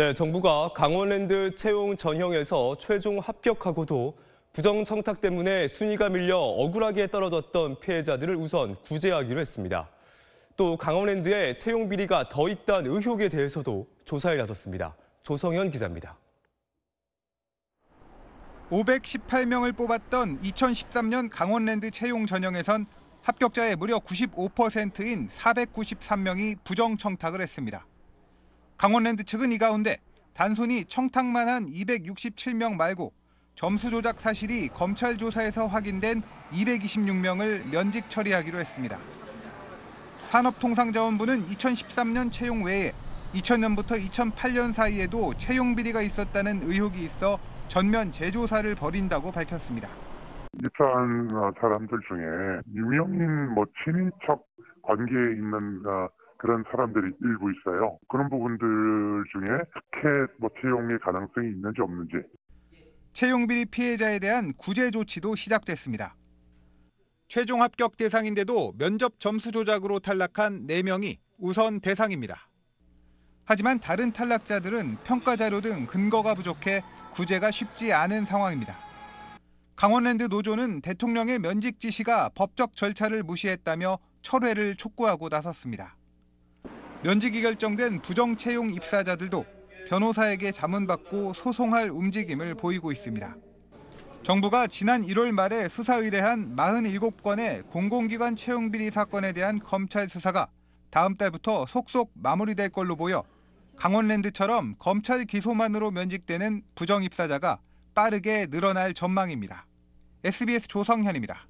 네, 정부가 강원랜드 채용 전형에서 최종 합격하고도 부정 청탁 때문에 순위가 밀려 억울하게 떨어졌던 피해자들을 우선 구제하기로 했습니다. 또 강원랜드에 채용 비리가 더 있다는 의혹에 대해서도 조사에 나섰습니다. 조성현 기자입니다. 518명을 뽑았던 2013년 강원랜드 채용 전형에선 합격자의 무려 95%인 493명이 부정 청탁을 했습니다. 강원랜드 측은 이 가운데 단순히 청탁만 한 267명 말고 점수 조작 사실이 검찰 조사에서 확인된 226명을 면직 처리하기로 했습니다. 산업통상자원부는 2013년 채용 외에 2000년부터 2008년 사이에도 채용 비리가 있었다는 의혹이 있어 전면 재조사를 벌인다고 밝혔습니다. 입사한 어, 사람들 중에 유명인 뭐 친인척 관계에 있는 어, 그런 사람들이 일부 있어요. 그런 부분들 중에 특혜 뭐 채용의 가능성이 있는지 없는지 채용 비리 피해자에 대한 구제 조치도 시작됐습니다. 최종 합격 대상인데도 면접 점수 조작으로 탈락한 4명이 우선 대상입니다. 하지만 다른 탈락자들은 평가 자료 등 근거가 부족해 구제가 쉽지 않은 상황입니다. 강원랜드 노조는 대통령의 면직 지시가 법적 절차를 무시했다며 철회를 촉구하고 나섰습니다. 면직이 결정된 부정 채용 입사자들도 변호사에게 자문받고 소송할 움직임을 보이고 있습니다. 정부가 지난 1월 말에 수사 의뢰한 47건의 공공기관 채용 비리 사건에 대한 검찰 수사가 다음 달부터 속속 마무리될 걸로 보여 강원랜드처럼 검찰 기소만으로 면직되는 부정 입사자가 빠르게 늘어날 전망입니다. SBS 조성현입니다.